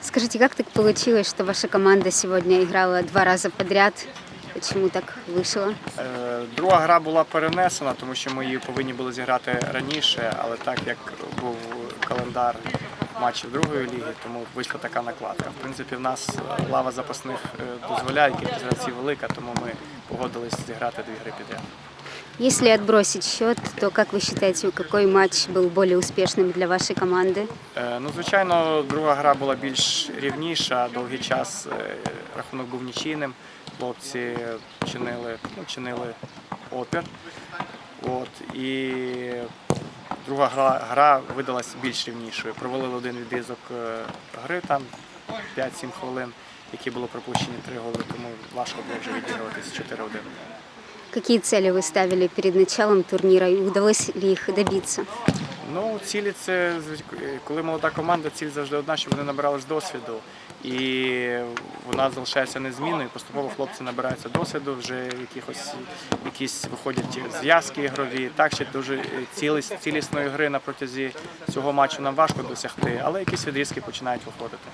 Скажите, как так получилось, что ваша команда сегодня играла два раза подряд? Почему так вышло? Е, Друга гра була перенесена, тому що ми її повинні були зіграти раніше, але так як був календар матчів другої ліги, тому вийшла така накладка. В принципі, в нас лава запасних е, дозволяє, кількість гравців велика, тому ми погодились зіграти дві гри підряд. Если отбросить счет, то как вы считаете, какой матч был более успешным для вашей команды? Е, Ну, звичайно, друга гра була більш рівніша. Довгий час е, рахунок був нічийним. Хлопці чинили, ну, чинили опір. От, і друга гра, гра видалась більш рівнішою. Провалили один відрізок е, гри, там 5-7 хвилин, які було пропущені три голи, тому важко було вже відігруватись 4-1. Какие цели вы ставили перед началом турнира и удалось ли их добиться? Ну, цілі це коли молода команда, ціль завжди одна, щоб вони набирали ж досвіду. І вона залишається незмінною. Поступово хлопці набираються досвіду, вже якихось якісь виходять зв'язки ігрові. Так ще дуже ціліс, цілісної гри на протязі цього матчу нам важко досягти, але якісь відрізки починають виходити.